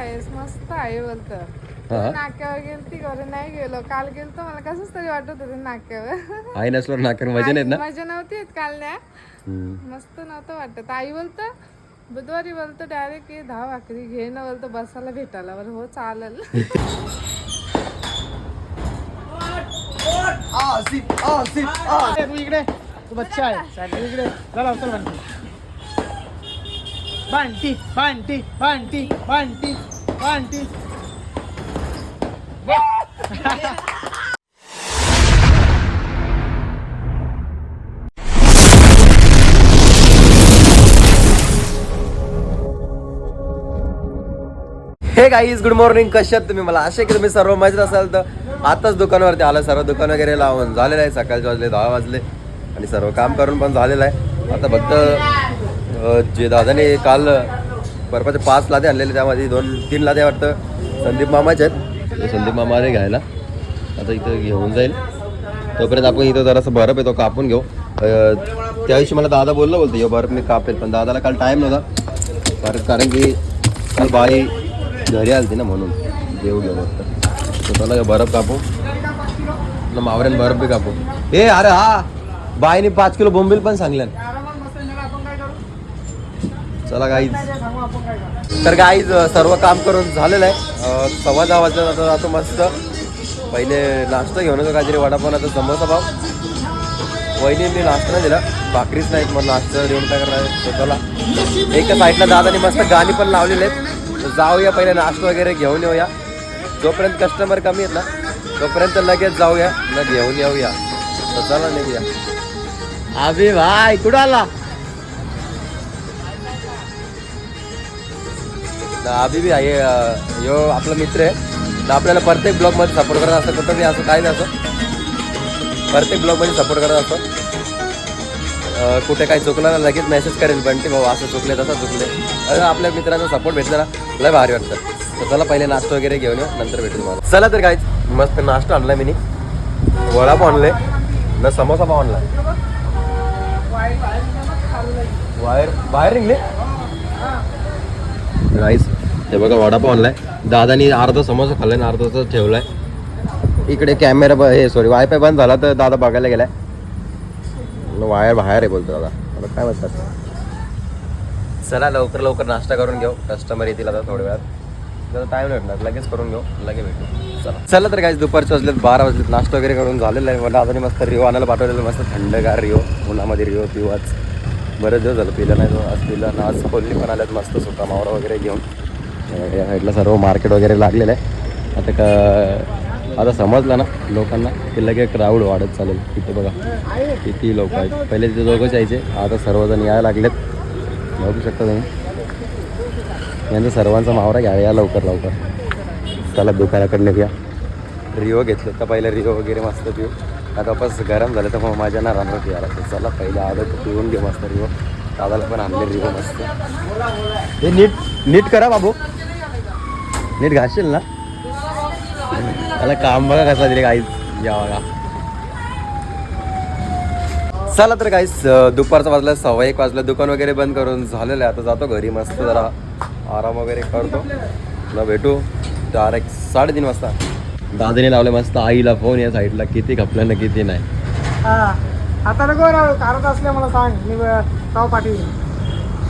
आहेस मस्त आहे बोलत. नाक्यावर गेलती घरी नाही गेलो. काल गेलतो मला कसंच तरी वाटत होतं नाक्यावर. आई नसल्यावर नाकर मजा नाहीत ना? मजा नव्हती येत काल ना हम्म. मस्त नव्हतं वाटत. आई बोलतं बुधवारी बोलतो डायरेक्ट ये दहा भाकरी घे ना बोलतो बसायला भेटायला. बरं हो चालेल. तू इकडे तू बच्चा आहे. तू इकडे चला चल बंटी बंटी बंटी बंटी बंटी. हे गाईज गुड मॉर्निंग कशात तुम्ही? मला असे की तुम्ही सर्व मजेत असाल. तर आताच दुकानावरती आलं. सर्व दुकान वगैरे लावून झालेलं आहे. सकाळचे वाजले दहा वाजले. आणि सर्व काम करून पण झालेलं आहे. आता फक्त जे दादाने काल बर्फाचे पाच लादे आणलेले त्यामध्ये दोन तीन लादे वाटतं. संदीप मामाचे आहेत. ते संदीप मामा आले घ्यायला. आता इथं घेऊन जाईल. तोपर्यंत आपण इथं जरासं बर्फ येतो कापून घेऊ. त्याविषयी त्या दिवशी मला दादा बोललं बोलतो यो बर्फ मी कापेल. पण दादाला काल टाईम नव्हता. कारण कारण की काल बाई घरी आलती ना म्हणून. देऊ घेऊन तर त्याला बर्फ कापू. ना मावऱ्यान बर्फ बी कापू. ए अरे हा! बाईने पाच किलो बोंबील पण सांगल्यान. चला गाईज तर गाईज सर्व काम करून झालेलं आहे. सव्वा दहा वाजता जातो जातो मस्त. पहिले नाश्ता घेऊन येतो काहीतरी वडापावला आता समोसा पाव. वहिनींनी नाश्ता नाही दिला. भाकरीच नाहीत मग नाश्ता देऊन काय करणार स्वतःला एका साईडला दादानी मस्त गाणी पण लावलेले आहेत. जाऊया पहिले नाश्ता वगैरे घेऊन येऊया. जोपर्यंत कस्टमर कमी आहेत ना तोपर्यंत लगेच जाऊया. न घेऊन येऊया. तर चला निघूया. अभि भाई कुठं आला? अभि बी आहे यो आपला मित्र आहे तर आपल्याला प्रत्येक ब्लॉगमध्ये सपोर्ट करत असतं कुठं बी असं काय नाही असं. प्रत्येक ब्लॉगमध्ये सपोर्ट करत असतो. कुठे काही चुकलं ना लगेच मेसेज करेल बंटी भाऊ असं चुकले तसं चुकले. आपल्या मित्रांचा सपोर्ट भेटला ना लय भारी वाटतं. तर चला पहिले नाश्ता वगैरे घेऊन येऊ नंतर भेटू तुम्हाला. चला तर काय मस्त नाश्ता आणलाय मी वडापाव आणले न समोसा पाव आणलाय बाहेर बाहेर निघले? राईस हे बघा वडापाव आणलाय. दादानी अर्धा समोसा खाल्लाय आणि अर्धाचा ठेवलाय. इकडे कॅमेरा ब- हे सॉरी वायफाय बंद झाला तर दादा बघायला गेलाय. वायर बाहेर आहे बोलतो दादा. आता काय म्हणतात? चला लवकर लवकर नाश्ता करून घेऊ. कस्टमर येतील आता थोड्या वेळात. जरा टाईम भेटणार. लगेच करून घेऊ. लगेच भेटू. चला. चला तर काय दुपारचे वाजलेत बारा वाजलेत. नाश्ता वगैरे करून झालेला आहे. मला दादाने मस्त रिओ आणायला पाठवलेलं. मस्त थंडगार रिओ. उन्हामध्ये रिओ पिवाच बरेच दिवस झालं. पिलं नाही असं आज पिलं. ना आज खोली पण आल्यात. मस्त सुका मावरा वगैरे घेऊन. या साईडला सर्व मार्केट वगैरे लागलेलं आहे. आता का आता समजलं ना लोकांना की लगेच क्राऊड वाढत चालेल तिथे बघा किती लोक आहेत. पहिले तिथे दोघंच यायचे आता सर्वजण यायला लागलेत. बघू शकता तुम्ही. यांचा सर्वांचा मावरा घ्या या लवकर लवकर. चला दुकानाकडे निघूया. रिओ घेतलं तर पहिले? रिओ वगैरे मस्त पिऊ. आता वापस गरम झालं तर मग माझ्या ना राहणार यायला चला पहिले आलं तर पिऊन घेऊ मस्त रिओ. दादाला पण आणले रिओ मस्त. हे नीट नीट करा बाबू. नीट घासशील ना. मला काम बघा कसा दिले काही या बघा. चला तर काहीच दुपारचं वाजलं सव्वा एक वाजलं दुकान वगैरे बंद करून झालेलं आहे. आता जातो घरी मस्त जरा आराम वगैरे करतो. ना भेटू. चार एक साडेतीन वाजता. दादाने लावले मस्त आईला फोन या साईडला किती खपलं ना किती नाही. हा. आता नको राव कारत असले मला सांग. मी राव पाटील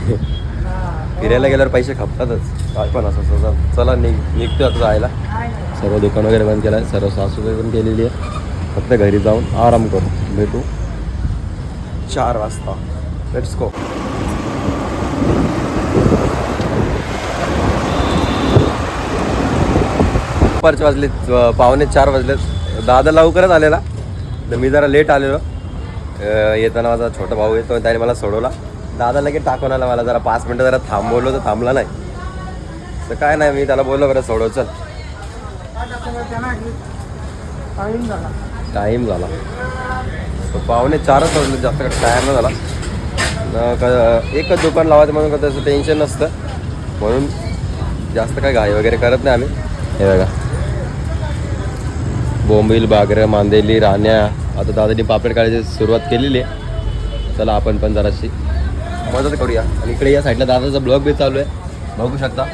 फिरायला गेल्यावर पैसे खपतातच. काय पण असं असं चला निघ निघतो आता जायला. सर्व दुकान वगैरे बंद केलं आहे सर्व सासूबाई पण केलेली आहे फक्त घरी जाऊन आराम करू. भेटू. चार वाजता. लेट्स गो दुपारचे वाजले पावणे चार वाजलेत. दादा लवकरच आलेला. तर मी जरा लेट आलेलो. येताना माझा छोटा भाऊ येतो त्याने मला सोडवला. दादा लगेच टाकून आला मला जरा पाच मिनटं जरा थांबवलो तर थांबला नाही. तर काय नाही मी त्याला बोललो बरं सोडव चल. टाईम झाला. पाहुणे चारच वाजले जास्त टाईम नाही झाला. न क- एकच दुकान लावायचं म्हणून का त्याचं टेन्शन नसतं. म्हणून जास्त काय घाई वगैरे करत नाही आम्ही. हे बघा. बोंबील बागरं मांदेली राण्या आता दादानी पापड काढायची सुरुवात केलेली आहे. चला आपण पण जराशी मदत करूया. आणि इकडे या साईडला दादाचा ब्लॉग बी चालू आहे. बघू शकता.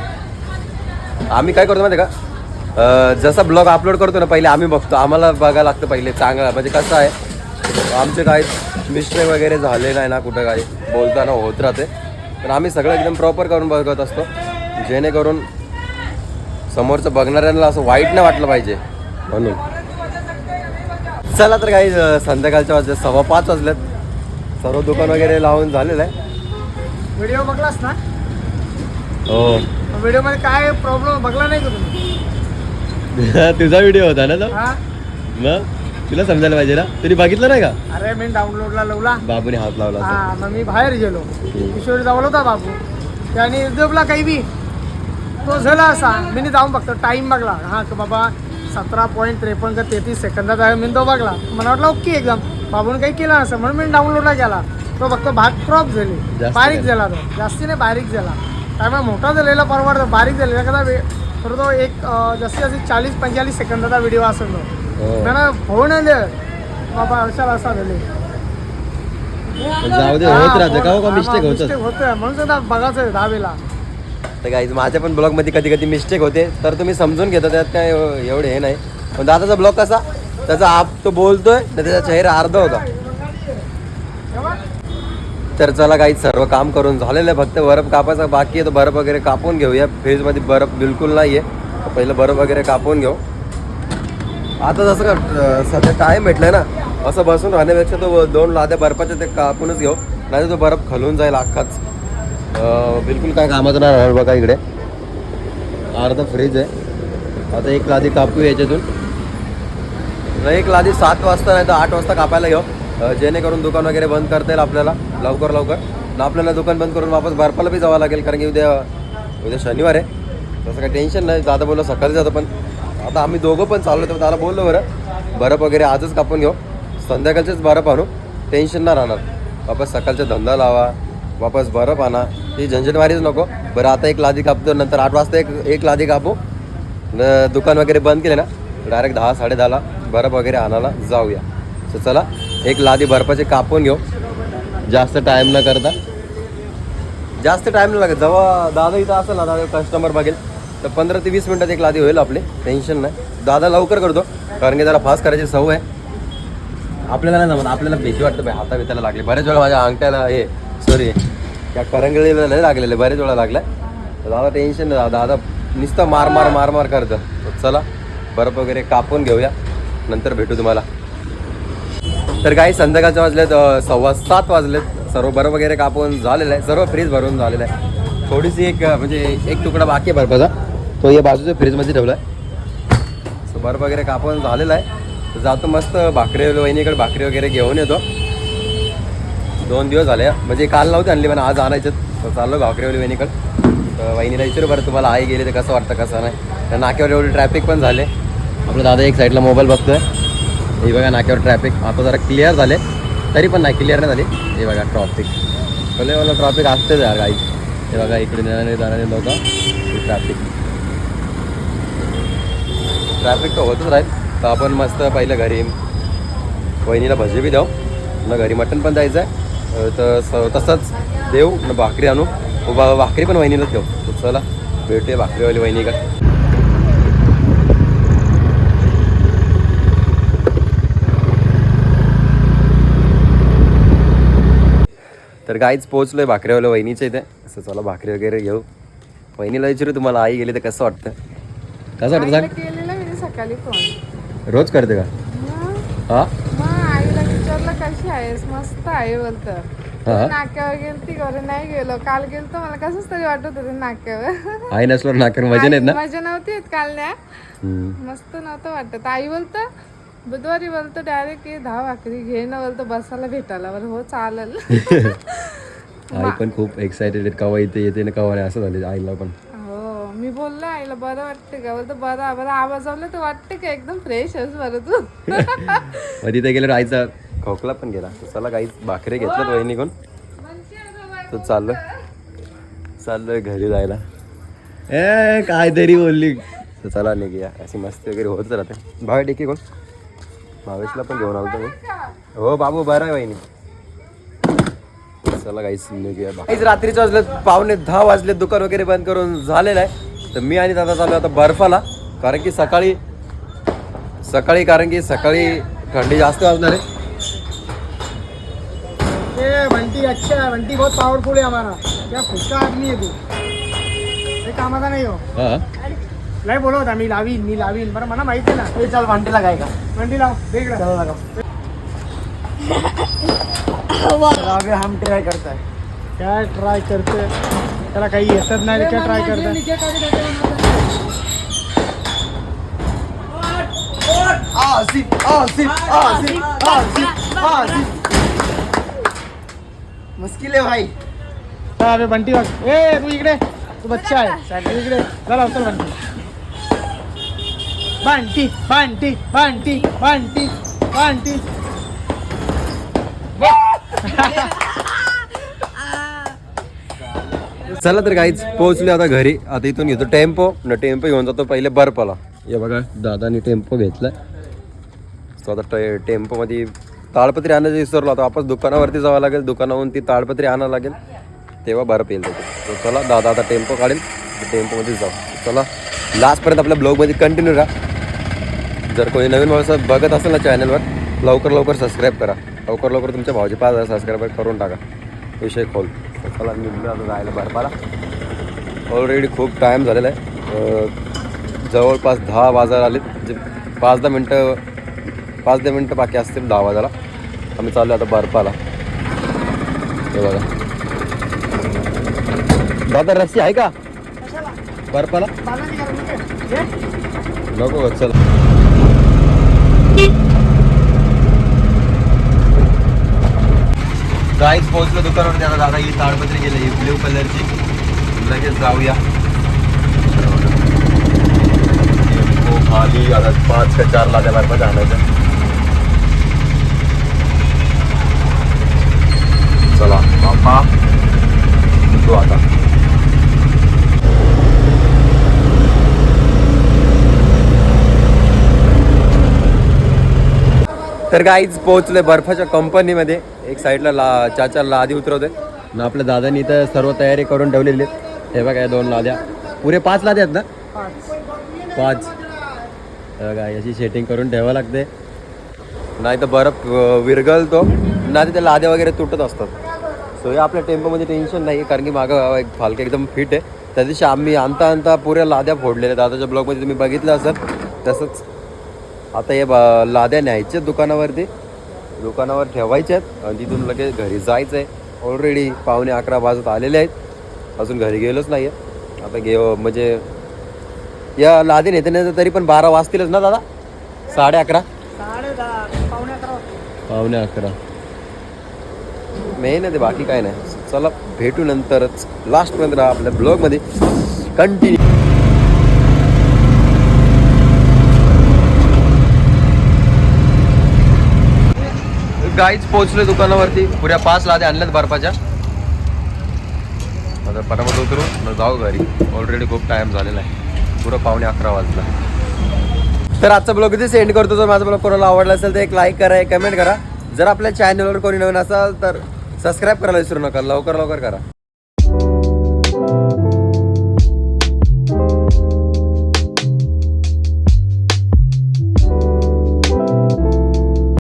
आम्ही काय करतो माहिती आहे का जसा ब्लॉग अपलोड करतो ना पहिले आम्ही बघतो. आम्हाला बघायला लागतं पहिले चांगला. म्हणजे कसं आहे आमचे काय मिस्टेक वगैरे झाले नाही ना कुठं काय बोलताना होत राहते. पण आम्ही सगळं एकदम प्रॉपर करून बघत असतो. जेणेकरून समोरचं बघणाऱ्यांना असं वाईट नाही वाटलं पाहिजे. म्हणून. चला तर काही संध्याकाळच्या वाजले सव्वा पाच वाजलेत. सर्व दुकान वगैरे लावून झालेलं आहे. व्हिडिओ बघलास ना? हो. व्हिडिओमध्ये काय प्रॉब्लेम बघला नाही का तुम्ही? तुझा व्हिडिओ होता ना तो? हा. मग? तुला समजायला पाहिजे ना? तरी बघितलं नाही का? अरे मी डाउनलोडला लावला. बाबूने हात लावला. हा मग मी बाहेर गेलो. किशोर जवळ होता बाबू. त्याने उद्योगला काही बी. तो झाला असा. मी जाऊन बघतो. टाइम बघला. हा बाबा सतरा पॉईंट त्रेपन्न का तेहतीस सेकंदात आहे मी तो बघला. मला वाटलं ओके एकदम. बाबून काही केलं नसं म्हणून मी डाउनलोडला गेला. तो फक्त भाग क्रॉप झाली. जास्त बारीक झाली. तो. जास्ती नाही बारीक झाला. त्यामुळे मोठा झालेला परवडतो बारीक झालेला कदा तर तो एक अं, जास्तीत जास्त चाळीस पंचेचाळीस सेकंदाचा व्हिडिओ असेल तो. मला फोन आले. बाबा अशाला असा झाले. जाऊ दे होत राहतं. का हो का मिस्टेक होतं म्हणून तर बघायचं दहावेला. तर काही माझ्या पण ब्लॉगमध्ये कधी कधी मिस्टेक होते. तर तुम्ही समजून घेता त्यात काय एवढे हे नाही. पण दादाचा ब्लॉग कसा? त्याचा आप तो बोलतोय तर त्याचा चेहरा अर्धा होता. तर चला काही सर्व काम करून झालेलं आहे. फक्त बर्फ कापायचा बाकी आहे तर बर्फ वगैरे कापून घेऊया. फ्रीजमध्ये बर्फ बिलकुल नाही आहे पहिलं बर्फ वगैरे कापून घेऊ. आता जसं का सध्या टाईम भेटलं ना असं बसून राहण्यापेक्षा तो दोन लाद्या बर्फाच्या ते कापूनच घेऊ. नाही तो बर्फ खलून जाईल अख्खाच. बिलकुल काय कामाचं नाही राहणार बघा इकडे. अर्धा फ्रीज आहे. आता एक लादी कापू याच्यातून. एक लादी सात वाजता नाही तर आठ वाजता कापायला घेऊ. जेणेकरून दुकान वगैरे बंद करता येईल आपल्याला लवकर लवकर. आणि आपल्याला दुकान बंद करून वापस बर्फाला बी जावं लागेल कारण की उद्या उद्या शनिवार आहे. तसं काही टेन्शन नाही. दादा बोललो सकाळी जातं पण आता आम्ही दोघं पण चाललो तर दादा बोललो बरं. बर्फ वगैरे आजच कापून घेऊ. संध्याकाळचेच बर्फ आणू. टेन्शन नाही राहणार. वापस सकाळचा धंदा लावा. वापस बर्फ आणा ती झंझटवारीच नको. बरं आता एक लादी कापतो नंतर आठ वाजता एक एक लादी कापू. न दुकान वगैरे बंद केले ना डायरेक्ट दहा साडेदहाला बर्फ वगैरे आणायला जाऊया. तर चला एक लादी बर्फाचे कापून घेऊ. जास्त टाईम न करता. जास्त टाईम नाही लागत. जेव्हा दादा इथं असेल ना दादा कस्टमर बघेल. तर पंधरा ते वीस मिनटात एक लादी होईल आपली. टेन्शन नाही. दादा लवकर करतो कारण की त्याला फास्ट करायची सवय आहे. आपल्याला नाही जमत. आपल्याला भीती वाटतं बाई हाता बिताला लागली. बऱ्याच वेळा माझ्या अंगठ्याला हे सॉरी त्या करंगळीला नाही लागलेले बरेच वेळा लागलाय दादा टेन्शन नाही दादा नुसतं मार मार मार मार करतं चला बर्फ वगैरे कापून घेऊया नंतर भेटू तुम्हाला तर काही संध्याकाळच्या वाजलेत सव्वा सात वाजलेत. सर्व बर्फ वगैरे कापून झालेलं आहे. सर्व फ्रीज भरून झालेलं आहे. थोडीशी एक म्हणजे एक तुकडा बाकी आहे बर्फाचा. तो या बाजूच्या फ्रीजमध्ये ठेवला आहे सो बर्फ वगैरे कापून झालेला आहे. जातो मस्त भाकरी वहिनीकडे भाकरी वगैरे घेऊन येतो. दोन दिवस झाले. म्हणजे काल नव्हते आणली पण आज आणायचं चाललो भाकरीवाली वहिनीकडे. तर वहिनीला विचारू बरं तुम्हाला आई गेली तर कसं वाटतं कसं नाही. तर नाक्यावर एवढी ट्रॅफिक पण झाले. आपला दादा एक साईडला मोबाईल बघतोय. हे बघा नाक्यावर ट्रॅफिक आता जरा क्लिअर झाले. तरी पण नाही क्लिअर नाही झाली. हे बघा ट्रॉफिक भले मला ट्रॉफिक असतेच यार गाई हे बघा इकडे जाणारे जाणारे लोक. ट्रॅफिक ट्रॅफिक तर होतच राहील. तर आपण मस्त पहिलं घरी. वहिनीला भजी बी जाऊ न घरी मटण पण जायचं आहे तर स- तसंच देऊ न भाकरी आणू. उभा भाकरी पण वहिनीला ठेवू तर चला भेटूया भाकरीवाली वहिनीकडे तर काहीच पोचलोय भाकरीवाल्या वहिनीच्या इथे. असं चला भाकरी वगैरे घेऊ. वहिनीला विचारू तुम्हाला आई गेली तर कसं वाटतं? कसं वाटतं सांग? केलेला मी सकाळी फोन रोज करते का? हा मग आईला विचारलं कशी आहेस मस्त आहे बोलतं. नाक्यावर गेलती घरी नाही गेलो. काल गेलतो मला कसंच तरी वाटत होतं नाक्यावर. आई नसल्यावर नाकर मजा नाहीत ना? मजा नव्हती येत काल ना हम्म. मस्त नव्हतं वाटत. आई बोलतं बुधवारी बोलतो डायरेक्ट ये दहा भाकरी घे ना बोलतो बसायला भेटायला. बरं हो चालेल. आई पण खूप एक्सायटेड कवा इथे येते ना कवा नाही असं झाले आईला पण. हो मी बोललो आईला बरं वाटतं का? बोलतो बरं बरं आवाज आवलं तर वाटतं का? एकदम फ्रेश आहेस बरं तू. तिथे गेल्यावर आईचा खोकला पण गेला. तर चला काही भाकरी घेतलं वहिनीकडून तर चाललोय चाललोय घरी जायला. ए काय तरी बोलली. तर चला निघूया. अशी मस्ती वगैरे होत राहते भावे टेकी कोण? भावेशला पण घेऊन आलो मी. हो बाबू बरं आहे वहिनी. चला काहीच निघूया काहीच रात्रीचे वाजले पावणे दहा वाजले दुकान वगैरे बंद करून झालेलं आहे. तर मी आणि दादा चालू आता बर्फाला. कारण की सकाळी सकाळी कारण की सकाळी थंडी जास्त असणार आहे. बंटी अच्छा है बंटी बहुत पावरफुल है हमारा क्या फुटका आदमी है तू. हे कामाचा नाही हो. हा. लय बोलत होता मी लावीन मी लावीन. बरं मला माहिती आहे ना. चल बंटी लगाय का? बंटी लाव देख अभी हम ट्राई करता है काय ट्राय करते त्याला काही येतच नाही काय ट्राय करते आसिफ आसिफ आसिफ आसिफ आसिफ मुश्किल है भाई। चल अबे बंटी बघ ए तू इकडे। तू बच्चा आहे तू इकडे। चला चल बंटी। बंटी बंटी बंटी बंटी बंटी। चला तर काहीच पोहोचले आता घरी. आता इथून घेतो टेम्पो. न टेम्पो घेऊन जातो पहिले बर्फाला. हे बघा दादानी टेम्पो घेतलाय. तो आता टे टेम्पोमध्ये ताडपत्री आणायचं विसरलो आता वापस दुकानावरती जावं लागेल. दुकानावरून ती ताडपत्री आणावं लागेल. तेव्हा बर्फ येईल त्याच्यात चला दादा आता टेम्पो काढेल. टेम्पोमध्ये जाऊ. चला लास्टपर्यंत आपल्या ब्लॉगमध्ये कंटिन्यू राहा. जर कोणी नवीन माणसं बघत असेल ना चॅनलवर लवकर लवकर सबस्क्राईब करा. लवकर लवकर तुमच्या भाऊचे पाच हजार सबस्क्राईबर करून टाका. विषय खोल. चला निघलो आता जायला बर्फाला. ऑलरेडी खूप टाईम झालेला आहे. जवळपास दहा वाजायला आले जे म्हणजे पाच दहा मिनटं पाच दहा मिनटं बाकी असतील दहा वाजायला आम्ही चाललो आता बर्फाला. हे बघा. दादा रस्सी आहे का? बर्फाला? नको चल. काहीच पोहोचलो दुकानावर आता दादा ही ताडपत्री गेली ही ब्ल्यू कलरची लगेच जाऊया. खाली आता पाच का चार लाद्या बर्फाच्या तर काहीच पोहोचले बर्फाच्या कंपनीमध्ये एक साईडला ला चार चार लादी उतरवते ना आपल्या दादानी इथं सर्व तयारी करून ठेवलेली आहे. हे बघा या दोन लाद्या. पुरे पाच लाद्या आहेत ना? पाच. बघा याची सेटिंग करून ठेवावं लागते नाही तर बर्फ विरगळतो विरघळतो. नाही त्या लाद्या वगैरे तुटत असतात. सो हे आपल्या टेम्पोमध्ये टेन्शन नाही कारण की मागं एक फालके एकदम फिट आहे. त्या दिवशी आम्ही आणता आणता पुऱ्या लाद्या फोडलेल्या दादाच्या ब्लॉगमध्ये तुम्ही बघितलं असत तसंच. आता हे बा- लाद्या न्यायच्या दुकानावरती. दुकानावर ठेवायच्या आहेत आणि तिथून लगेच घरी जायचं आहे ऑलरेडी पावणे अकरा वाजत आलेले आहेत. अजून घरी गेलोच नाही आहे आता गे म्हणजे या लादी नेते नेते तरी पण बारा वाजतीलच ना दादा? साडे अकरा. पावणे अकरा मेन आहे ते बाकी काय नाही. चला भेटू नंतरच. लास्टपर्यंत राहा आपल्या ब्लॉगमध्ये कंटिन्यू गाईच पोहोचले दुकानावरती. पुऱ्या पाच लाद्या आणल्यात बर्फाच्या. आता पटापट उतरू मग जाऊ घरी. ऑलरेडी खूप टाइम झालेला आहे. पुरं पावणे अकरा वाजला तर आजचा ब्लॉग इथे सेंड करतो. जर माझा ब्लॉग कोणाला आवडला असेल तर एक लाईक करा एक कमेंट करा. जर आपल्या चॅनलवर कोणी नवीन असाल तर सबस्क्राईब करायला विसरू नका. लवकर लवकर करा.